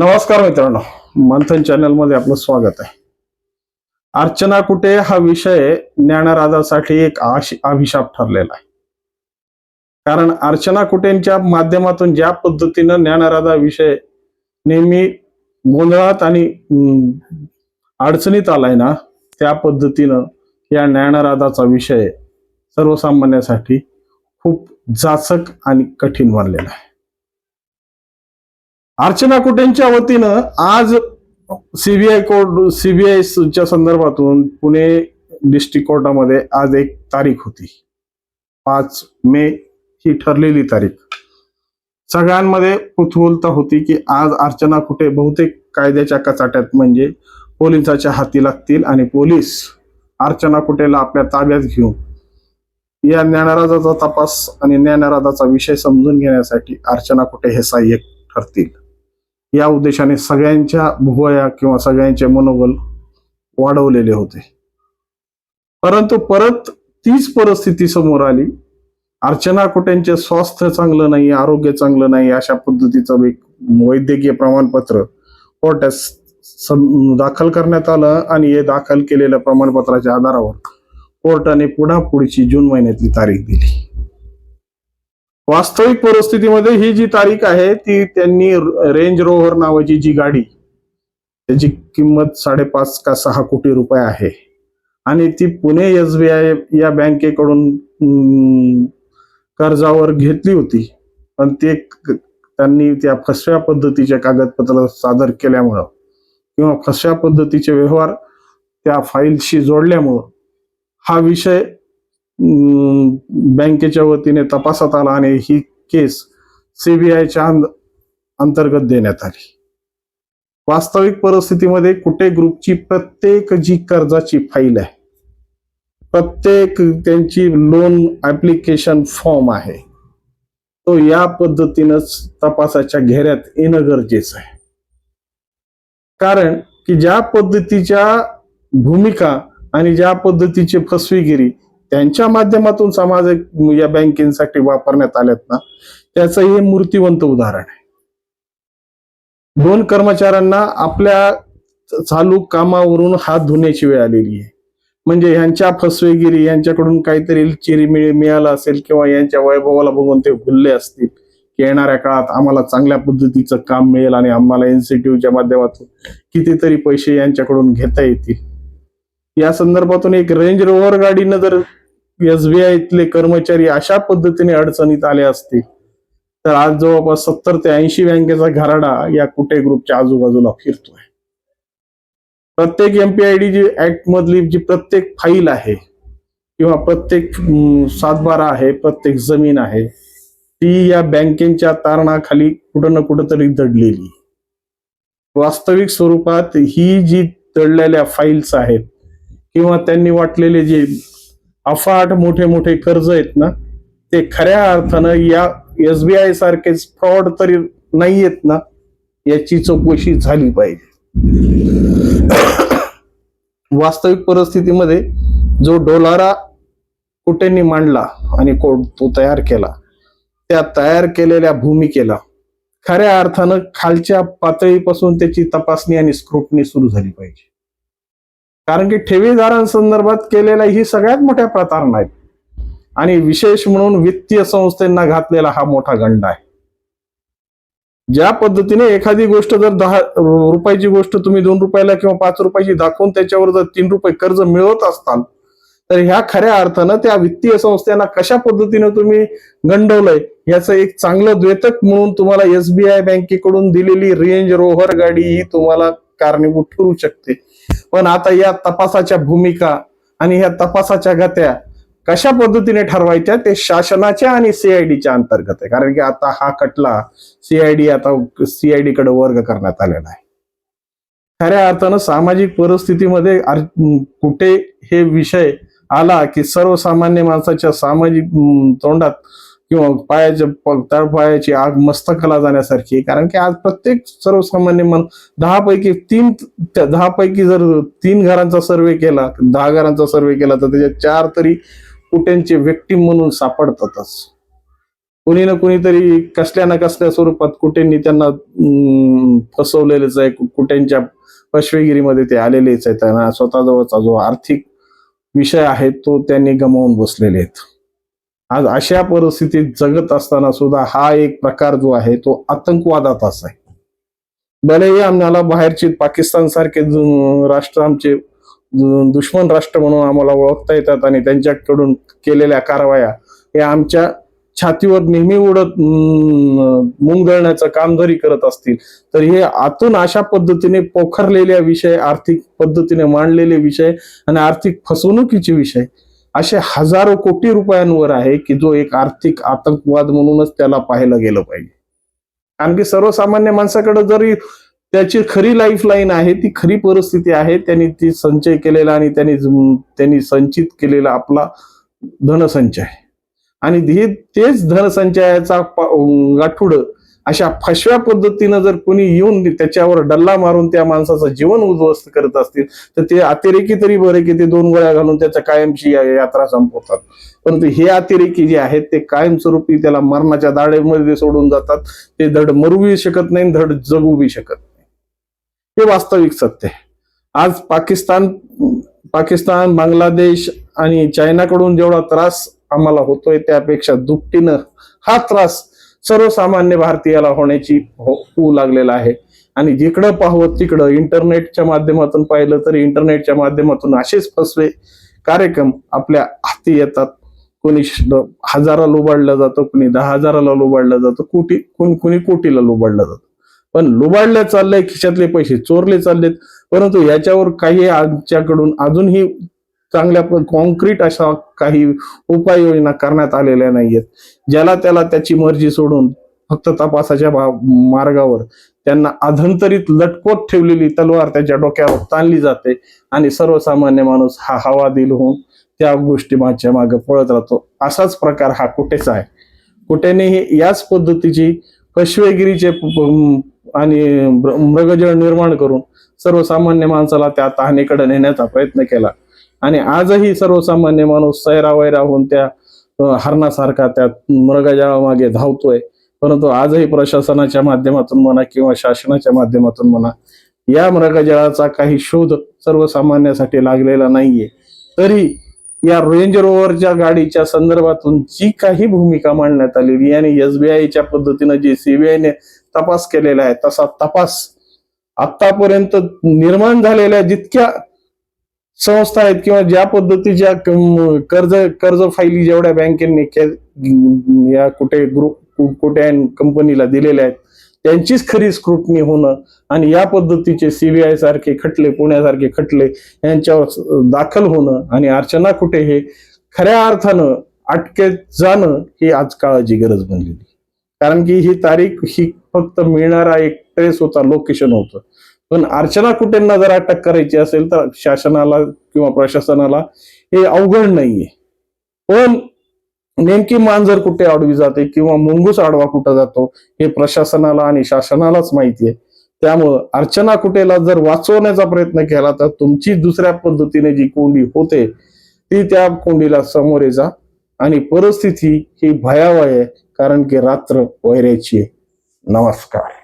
नमस्कार मित्रांनो मंथन चॅनलमध्ये आपलं स्वागत आहे. अर्चना कुटे हा विषय ज्ञानराजासाठी एक अभिशाप ठरलेला आहे. कारण अर्चना कुटेंच्या माध्यमातून ज्या पद्धतीनं ज्ञानराजा विषय नेहमी गोंधळात आणि अडचणीत आलाय ना त्या पद्धतीनं या ज्ञानराजाचा विषय सर्वसामान्यासाठी खूप जाचक आणि कठीण बनलेला आहे. अर्चना कुटेंच्या वतीनं आज सीबीआय कोर्ट सीबीआयच्या संदर्भातून पुणे डिस्ट्रिक्ट कोर्टामध्ये आज एक तारीख होती. पाच मे ही ठरलेली तारीख. सगळ्यांमध्ये कुतूहलता होती की आज अर्चना कुठे बहुतेक कायद्याच्या कचाट्यात म्हणजे पोलिसाच्या हाती लागतील आणि पोलीस अर्चना कुटेला आपल्या ताब्यात घेऊन या ज्ञानराजाचा तपास आणि ज्ञानराजाचा विषय समजून घेण्यासाठी अर्चना कुटे हे सहाय्यक ठरतील. या उद्देशाने सगळ्यांच्या भुवया किंवा सगळ्यांचे मनोबल वाढवलेले होते. परंतु परत तीच परिस्थिती समोर आली. अर्चना कुट्यांचे स्वास्थ्य चांगलं नाही आरोग्य चांगलं नाही अशा पद्धतीचं एक वैद्यकीय प्रमाणपत्र कोर्टात सम- दाखल करण्यात आलं आणि हे दाखल केलेल्या प्रमाणपत्राच्या आधारावर कोर्टाने पुढा पुढची जून महिन्यातली तारीख दिली. वास्तविक परिस्थितीमध्ये ही जी तारीख आहे ती त्यांनी रेंज रोव्हर नावाची जी गाडी त्याची किंमत साडेपाच का सहा कोटी रुपये आहे. आणि ती पुणे एस बी आय या बँकेकडून कर्जावर घेतली होती. पण ते त्यांनी त्या फसव्या पद्धतीचे कागदपत्र सादर केल्यामुळं किंवा फसव्या पद्धतीचे व्यवहार त्या फाईलशी जोडल्यामुळं हा विषय बँकेच्या वतीने तपासात आला आणि ही केस सीबीआयच्या अंतर्गत देण्यात आली. वास्तविक परिस्थितीमध्ये कुठे ग्रुपची प्रत्येक जी कर्जाची फाईल आहे प्रत्येक त्यांची लोन ऍप्लिकेशन फॉर्म आहे तो या पद्धतीनंच तपासाच्या घेऱ्यात येणं गरजेचं आहे. कारण की ज्या पद्धतीच्या भूमिका आणि ज्या पद्धतीची फसवेगिरी त्यांच्या माध्यमातून समाज या बँकिंगसाठी वापरण्यात आल्यात ना त्याचं हे मूर्तिवंत उदाहरण आहे. दोन कर्मचाऱ्यांना आपल्या चालू कामावरून हात धुण्याची वेळ आलेली आहे. म्हणजे यांच्या फसवेगिरी यांच्याकडून काहीतरी चिरीमिळी मिळाला असेल किंवा यांच्या वैभवाला बघून ते भुलले असतील की येणाऱ्या काळात आम्हाला चांगल्या पद्धतीचं काम मिळेल आणि आम्हाला इन्स्टिट्यूटच्या माध्यमातून कितीतरी पैसे यांच्याकडून घेता येतील. या संदर्भातून एक रेंज रोव्हर गाडीनं जर एसबीआयतले कर्मचारी अशा पद्धतीने अडचणीत आले असतील तर आज जवळपास सत्तर ते ऐंशी बँकेचा घराडा या कुठे ग्रुपच्या आजूबाजूला फिरतोय. प्रत्येक एमपीआयडी जी ऍक्ट मधली जी प्रत्येक फाईल आहे किंवा प्रत्येक सातबारा आहे प्रत्येक जमीन आहे ती या बँकेच्या तारणाखाली कुठं ना कुठं तरी दडलेली. वास्तविक स्वरूपात ही जी दडलेल्या फाईल्स आहेत किंवा त्यांनी वाटलेले जे अफाट मोठे मोठे कर्ज आहेत ना ते खऱ्या अर्थानं या एसबीआय सारखेच फ्रॉड तरी नाही आहेत ना याची चौकशी झाली पाहिजे. वास्तविक परिस्थितीमध्ये जो डोलारा कुठेनी मांडला आणि कोण तो तयार केला त्या तयार केलेल्या भूमिकेला खऱ्या अर्थानं खालच्या पातळीपासून त्याची तपासणी आणि स्क्रुटनी सुरू झाली पाहिजे. कारण की ठेवीदारांसंदर्भात केलेल्या ही सगळ्यात मोठ्या प्रतारणा आहेत. आणि विशेष म्हणून वित्तीय संस्थेना घातलेला हा मोठा गंड आहे. ज्या पद्धतीने एखादी गोष्ट जर दहा रुपयाची गोष्ट तुम्ही दोन रुपयाला किंवा पाच रुपयाची दाखवून त्याच्यावर जर तीन रुपये कर्ज मिळवत असताल तर ह्या खऱ्या अर्थानं त्या वित्तीय संस्थेना कशा पद्धतीने तुम्ही गंडवलंय याचं एक चांगलं द्वेतक म्हणून तुम्हाला एसबीआय बँकेकडून दिलेली रेंज रोव्हर गाडी ही तुम्हाला कारणीभूत ठरू शकते. पण आता या तपासाच्या भूमिका आणि ह्या तपासाच्या गत्या कशा पद्धतीने ठरवायच्या ते शासनाच्या आणि सीआयडीच्या अंतर्गत आहे. कारण की आता हा खटला सीआयडी आता सीआयडी कडे वर्ग करण्यात आलेला आहे. खऱ्या अर्थानं सामाजिक परिस्थितीमध्ये कुठे हे विषय आला की सर्वसामान्य माणसाच्या सामाजिक तोंडात किंवा पायाच्या तळ पायाची आग मस्तकाला जाण्यासारखी कारण की आज प्रत्येक सर्वसामान्य मन दहा पैकी तीन दहा पैकी जर तीन घरांचा सर्वे केला दहा घरांचा सर्वे केला तर त्याच्यात चार तरी कुट्यांचे व्यक्ती म्हणून सापडतातच. कुणी ना कुणीतरी कसल्या ना कसल्या स्वरूपात कुठेंनी त्यांना फसवलेलेच आहे. कु- कुठ्यांच्या पशवेगिरीमध्ये ते आलेलेच आहेत. त्यांना स्वतःजवळचा जो आर्थिक विषय आहे तो त्यांनी गमावून बसलेले आहेत. आज अशा परिस्थितीत जगत असताना सुद्धा हा एक प्रकार जो आहे तो आतंकवादाचाच आहे. भलेही आम्हाला बाहेरचे पाकिस्तान सारखे राष्ट्र आमचे दुश्मन राष्ट्र म्हणून आम्हाला ओळखता येतात आणि त्यांच्याकडून केलेल्या कारवाया हे आमच्या छातीवर नेहमी उडत मुंग दळण्याचं काम जरी करत असतील तर हे आतून अशा पद्धतीने पोखरलेल्या विषय आर्थिक पद्धतीने मांडलेले विषय आणि आर्थिक फसवणुकीचे विषय असे हजारो कोटी रुपयांवर आहे की जो एक आर्थिक आतंकवाद म्हणूनच त्याला पाहिलं गेलं पाहिजे. कारण की सर्वसामान्य माणसाकडे जरी त्याची खरी लाईफ लाईन आहे ती खरी परिस्थिती आहे त्यांनी ती संचय केलेला आणि त्यांनी त्यांनी संचित केलेला आपला धनसंचय. आणि हे तेच धनसंचयाचा प- गाठुड अशा फसव्या पद्धतीनं जर कोणी येऊन त्याच्यावर डल्ला मारून त्या माणसाचं जीवन उद्ध्वस्त करत असतील तर ते अतिरेकी तरी बरे की ते दोन गोळ्या घालून त्याच्या कायमची यात्रा संपवतात. परंतु हे अतिरेकी जे आहेत ते कायमस्वरूपी त्याला मरणाच्या दाढेमध्ये सोडून जातात. ते धड मरूही शकत नाही धड जगूही शकत नाही. हे वास्तविक सत्य आहे. आज पाकिस्तान पाकिस्तान बांगलादेश आणि चायनाकडून जेवढा त्रास आम्हाला होतोय त्यापेक्षा दुपटीनं हा त्रास सर्वसामान्य भारतीयाला होण्याची हो- होऊ लागलेला आहे. आणि जिकडं पाहावं तिकडं इंटरनेटच्या माध्यमातून पाहिलं तर इंटरनेटच्या माध्यमातून असेच फसवे कार्यक्रम आपल्या हाती येतात. कोणी श- हजारा लोबाडलं जातो कोणी दहा हजाराला लोबाडलं जातं कोटी कोण कोणी कोटीला लुबाडला जातं. पण लुबाडले चाललंय खिशातले पैसे चोरले चाललेत. परंतु याच्यावर काही आमच्याकडून अजूनही चांगल्या कॉन्क्रीट अशा काही उपाययोजना करण्यात आलेल्या नाहीयेत. ज्याला त्याला त्याची मर्जी सोडून फक्त तपासाच्या मार्गावर त्यांना अधंतरीत लटकोत ठेवलेली तलवार त्याच्या डोक्यावर ताणली जाते आणि सर्वसामान्य माणूस हा हवा दिल होऊन त्या गोष्टी मागच्या मागे पळत राहतो. असाच प्रकार हा कुठेच आहे. कुठेनेही याच पद्धतीची पश्वेगिरीचे आणि मृगजळ निर्माण करून सर्वसामान्य माणसाला त्या तहानेकडे नेण्याचा प्रयत्न केला. आणि आजही सर्वसामान्य माणूस सैरावैरा होऊन त्या हरणासारखा त्या मृगजळामागे धावतोय. परंतु आजही प्रशासनाच्या माध्यमातून म्हणा किंवा शासनाच्या माध्यमातून म्हणा या मृगजळाचा काही शोध सर्वसामान्यासाठी लागलेला नाहीये. तरी या रेंज रोवरच्या गाडीच्या संदर्भातून जी काही भूमिका मांडण्यात आलेली आणि एसबीआयच्या पद्धतीनं जी सीबीआयने तपास केलेला आहे तसा तपास आतापर्यंत निर्माण झालेल्या जितक्या संस्था आहेत किंवा ज्या पद्धतीच्या कर्ज कर्ज फायली जेवढ्या बँकेने या कुठे ग्रुप कुठे कंपनीला दिलेल्या आहेत त्यांचीच खरी स्क्रुटनी होणं आणि या पद्धतीचे सीबीआय सारखे खटले पुण्यासारखे खटले यांच्यावर दाखल होणं आणि अर्चना कुठे हे खऱ्या अर्थानं अटकेत जाणं ही आज काळाची गरज बनलेली. कारण की ही तारीख ही फक्त मिळणारा एक ट्रेस होता लोकेशन होतं. पण अर्चना कुटेंना जर अटक करायची असेल तर शासनाला किंवा प्रशासनाला हे अवघड नाहीये. पण नेमकी मांजर कुठे आडवी जाते किंवा मुंगूस आडवा कुठं जातो हे प्रशासनाला आणि शासनालाच माहिती आहे. त्यामुळं अर्चना कुटेला जर वाचवण्याचा प्रयत्न केला तर तुमची दुसऱ्या पद्धतीने जी कोंडी होते ती त्या कोंडीला सामोरे जा. आणि परिस्थिती ही भयावह आहे कारण की रात्र वैरायची आहे. नमस्कार.